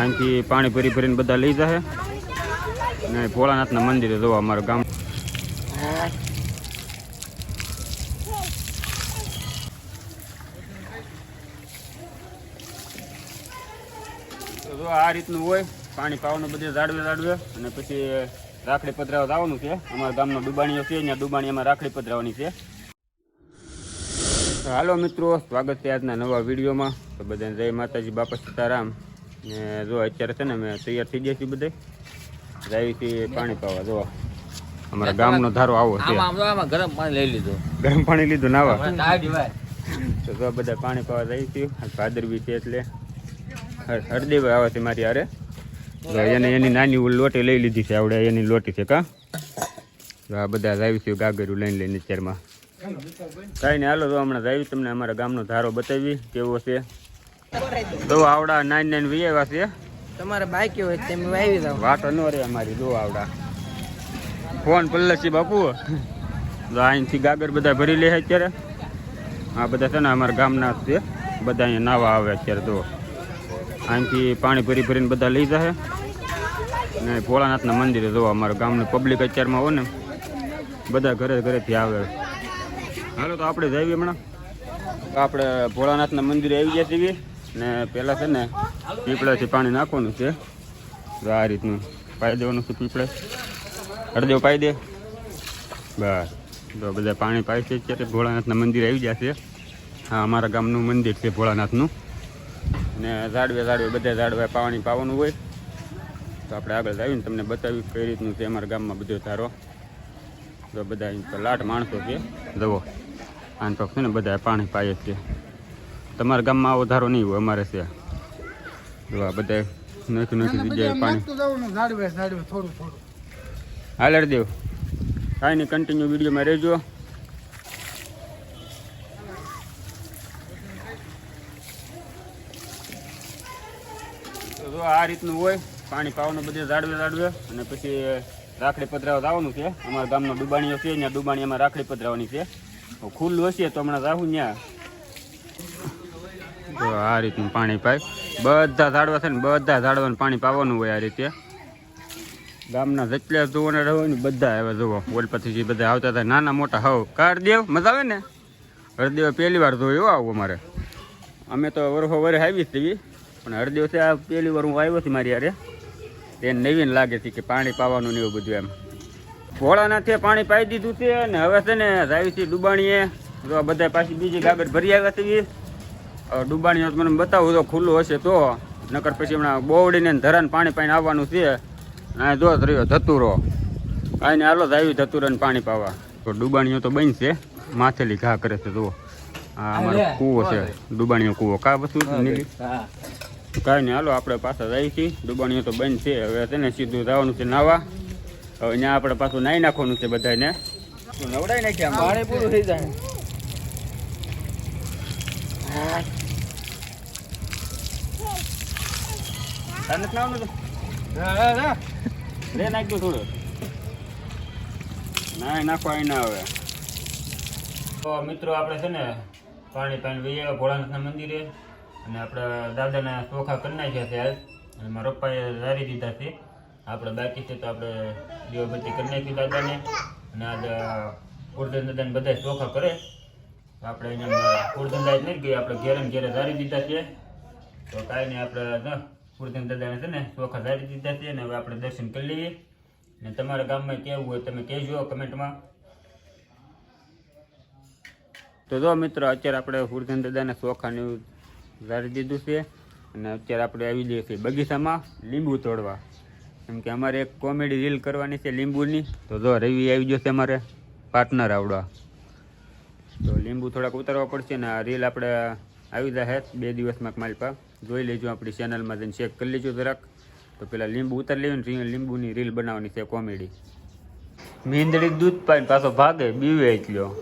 અહીંથી પાણી ભરી ભરીને બધા લઈ જશે અને ભોળાનાથના મંદિરે જોવા અમારું ગામ. જો આ રીતનું હોય, પાણી પાવાનું બધે જાડવે જાડવે અને પછી રાખડી પધરાવા જવાનું છે. અમારા ગામનો ડુબાણીઓ છે ત્યાં ડુબાણીમાં રાખડી પધરાવાની છે. હાલો મિત્રો, સ્વાગત છે આજના નવા વિડીયોમાં. તો બધાને જય માતાજી, બાપા સીતારામ. ને જો અત્યારે છે ને અમે તૈયાર થઈ ગયા છીએ બધે. જાય છે પાણી પાવા જો અમારા ગામનો ધારો આવો છે. ગરમ પાણી લઈ લીધું. ગરમ પાણી લીધું નાવા. તો જો બધા પાણી પાવા જાય છે. ભાદરવી છે એટલે. હર- હરદેવ આવે છે મારી હારે. એને એની નાની લોટી લઈ લીધી છે આવડે એની લોટી છે કા. તો આ બધા જાય છે ગાગરું લઈને લઈને અત્યારમાં. કાંઈ નહીં હાલો તો હમણાં જાય તમને અમારા ગામનો ધારો બતાવી. કેવો છે? તો આવડા નાઈન નાઈન વી આવ્યા છે તમારે બાકી હોય તેમ વાવી દો. વાતો ન રે અમારી દો આવડા. ફોન પલ્લસી બાપુ. અહીંથી ગાગર બધા ભરી લે અત્યારે. આ બધા છે ને અમારા ગામના છે. બધા અહીંયા નાવા આવે અત્યારે તો અહીંથી પાણી ભરી ભરીને બધા લઈ જશે ને ભોળાનાથના મંદિરે જોવા અમારા ગામનું પબ્લિક અત્યારમાં હોય ને બધા ઘરે ઘરેથી આવે. હાલો તો આપણે જઈએ હમણાં. આપણે ભોળાનાથના મંદિરે આવી ગયા છીએ ને પહેલાં છે ને પીપળાથી પાણી નાખવાનું છે. તો આ રીતનું પાઈ દેવાનું છે પીપળે. હળદેવ પાઈ દે. બસ. તો બધા પાણી પાય છે અત્યારે ભોળાનાથના મંદિર આવી ગયા છે. હા, અમારા ગામનું મંદિર છે ભોળાનાથનું. ને ઝાડવે ઝાડવે બધા ઝાડવે પાણી પાવાનું હોય. તો આપણે આગળ આવીને તમને બતાવ્યું કઈ રીતનું છે અમારા ગામમાં બધો ધારો. તો બધા લાટ માણસો છે. જવો આન છે ને બધા પાણી જ છે. તમારા ગામમાં આવો ધારો નહીં હોય અમારે છે. જો આ બધા નોખી નોખી જગ્યાએ પાણી. ઝાડવે ઝાડવે હાલર દેવ. કાંઈ નહીં કન્ટિન્યુ વિડીયોમાં રહેજો. તો જો આ રીતનું હોય પાણી પાવાનું બધે જાડવે જાડવે અને પછી રાખડી પધરાવા આવવાનું છે. અમારા ગામનો ડુબાણીઓ છે ત્યાં ડુબાણીમાં રાખડી પધરાવાની છે. ખુલ્લું હશે તો હમણાં જાવું ત્યાં તો આ રીતનું પાણી પાય. બધા ઝાડવા છે ને, બધા ઝાડવાને પાણી પાવાનું હોય આ રીતે. ગામના જેટલા જોવાના રહો ને, બધા હવે જુઓ ઓલપતિ જે બધા આવતા હતા, નાના મોટા હવ. કારદેવ, મજા આવે ને? હરદેવ પહેલી વાર જોયો આવું અમારે. અમે તો વરહો વરે આવી હતી પણ હરદેવ છે, આ પહેલી વાર હું આવ્યો છું મારી યારે તેને નવીન લાગે છે કે પાણી પાવાનું ને એવું બધું એમ. ભોળાનાથે પાણી પાઈ દીધું છે ને હવે છે ને છે ડુબાણીએ બધા પાછી બીજી ગાગર ભરી આવ્યા છે હવે ડુબાણીઓ તો મને બતાવું તો ખુલ્લું હશે તો. નકર પછી હમણાં બોવડીને ધરાને પાણી પાણી આવવાનું છે. આ જો રહ્યો ધતુરો. કાંઈ ને હાલો જ આવી ધતુરાને પાણી પાવા. તો ડુબાણીઓ તો બની છે. માથેલી ઘા કરે છે જુઓ. આ અમારો કૂવો છે ડુબાણીઓ કૂવો. કા વસ્તુ કાંઈ નહીં હાલો આપણે પાછા જઈએ છીએ. ડુબાણીઓ તો બંધ છે. હવે તેને સીધું જવાનું છે નાવા. હવે અહીંયા આપણે પાછું નાહી નાખવાનું છે બધાને નવડાવી નાખ્યા પાણી પૂરું થઈ જાય. તને જ નાવાનું રે નાખજો થોડું. ના નાખવા અહીં ના આવે. તો મિત્રો આપણે છે ને પાણી પાણી વહી આવ્યા ભોળાનાથના મંદિરે. અને આપણા દાદાના ચોખા કરી નાખ્યા છે આજ અને મારા પપ્પાએ જારી દીધા છે. આપણે બાકી છે તો આપણે દીવાબત્તી કરી નાખી દાદાને. અને આજ કુરદન દાદાને બધા ચોખા કરે. આપણે એને કુરદન દાદ નહીં ગઈ આપણે ઘેરે ઘેરે ધારી દીધા છે. તો કાંઈ નહીં આપણે કુરદન દાદાને છે ને ચોખા જારી દીધા છે અને હવે આપણે દર્શન કરી લઈએ. ને તમારા ગામમાં કેવું હોય તમે કહેજો કમેન્ટમાં. તો જો મિત્રો, અત્યારે આપણે હુરધન દાદાને શોખાને ઝારી દીધું છે અને અત્યારે આપણે આવી જઈએ છીએ બગીચામાં લીંબુ તોડવા. કેમ કે અમારે એક કોમેડી રીલ કરવાની છે લીંબુની. તો જો રવિ આવી ગયો છે અમારે પાર્ટનર આવડવા. તો લીંબુ થોડાક ઉતારવા પડશે ને આ રીલ આપણે આવી જશે બે દિવસમાં મારી પાસે જોઈ લેજો આપણી ચેનલમાં જઈને ચેક કરી લેજો જરાક. તો પેલા લીંબુ ઉતારી લેવી ને લીંબુની રીલ બનાવવાની છે કોમેડી. મીંદડી દૂધ પાઈને પાછો ભાગે, બીવે એટલો.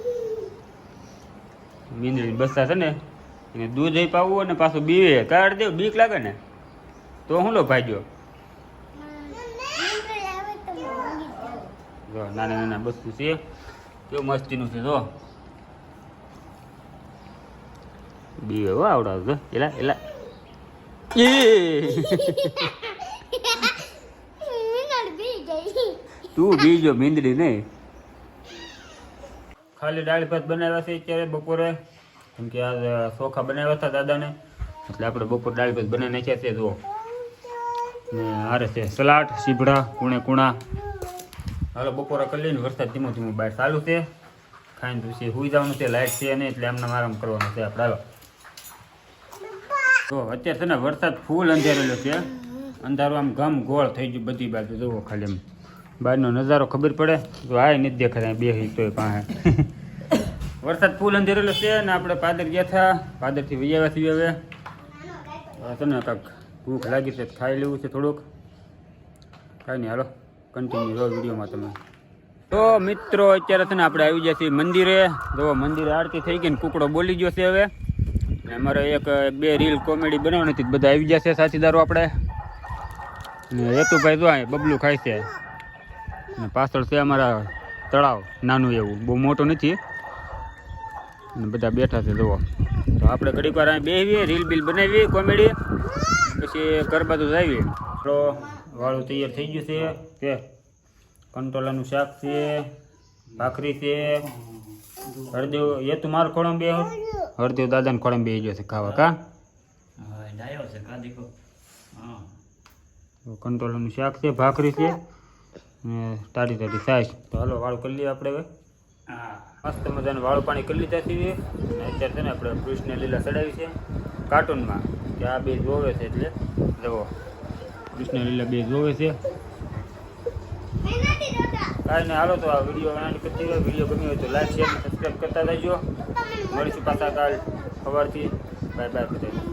મીંદડી બસા છે ને, એને દૂધ એ પાવું અને પાછું બીવે. કાઢ દેવ, બીક લાગે ને? તો હું લો ભાગ્યો? જો નાના નાના બસ્તું છે. કેવું મસ્તીનું છે, જો. બીવે હો આવડાવ જો એલા એલા તું બીજો મીંદડી નહીં ખાલી દાળ ભાત બનાવ્યા છે અત્યારે બપોરે. કેમ કે આ ચોખા બનાવ્યા હતા દાદાને. એટલે આપણે બપોર દાળ ભાત બનાવી નાખ્યા છે જુઓ. ને હારે છે સલાડ સીભડા કુણે કુણા. હાલો બપોરે કરી લઈને વરસાદ ધીમો ધીમો બહાર ચાલુ છે. ખાઈને પછી સુઈ જવાનું છે લાઇટ છે નહીં એટલે એમને આરામ કરવાનો છે આપણે. હાલો. તો અત્યારે છે ને વરસાદ ફૂલ અંધેરેલો છે. અંધારું આમ ગમ ગોળ થઈ ગયું બધી બાજુ. જુઓ ખાલી એમ. બહારનો નજારો ખબર પડે? તો આ નથી દેખાતા બે હિતો પાસે વરસાદ ફૂલ અંધેરેલો છે ને આપણે પાદર ગયા હતા પાદરથી વૈયા છીએ હવે. હવે છે ને કાંઈક ભૂખ લાગી છે, ખાઈ લેવું છે થોડુંક. કાંઈ નહીં, હાલો કન્ટિન્યુ રહો વિડીયોમાં તમે. તો મિત્રો, અત્યારે છે ને આપણે આવી ગયા છીએ મંદિરે. જો મંદિરે આરતી થઈ ગઈ ને કુકડો બોલી ગયો છે હવે. ને અમારે એક બે રીલ કોમેડી બનાવવાની હતી. બધા આવી જશે સાથીદારો આપણે. ને હેતુભાઈ જો અહીં બબલું ખાય છે. ને પાછળ છે અમારા તળાવ, નાનું એવું. બહુ મોટું નથી. અને બધા બેઠા છે, જુઓ. તો આપણે ઘડીક વાર અહીં બેસીએ રીલ બીલ બનાવીએ કોમેડી પછી ઘર બાજુ જાવીએ તો વાળું તૈયાર થઈ ગયું છે. કે કંટોલાનું શાક છે, ભાખરી છે. હળદેવ એ તું મારો ખોળમ બે હરદેવ દાદાને ખોળમ બે ગયો છે ખાવા કા? કંટ્રોલનું શાક છે ભાખરી છે ને તારી તારી સાઈઝ. તો હાલો વાળું કરી લઈએ આપણે હવે. મસ્ત મજાનું વાળું પાણી કરી લીધા છીએ અને અત્યારે છે ને આપણે કૃષ્ણ લીલા ચડાવી છે કાર્ટૂનમાં કે આ બે જોવે છે એટલે. જવો કૃષ્ણ લીલા બે જોવે છે. કાંઈ નહીં હાલો તો આ વીડિયો કરતી હોય વીડિયો ગમ્યો હોય તો લાઈક શેર સબસ્ક્રાઈબ કરતા રહેજો. મળીશું પાછા કાલ સવારથી. બાય બાય બધા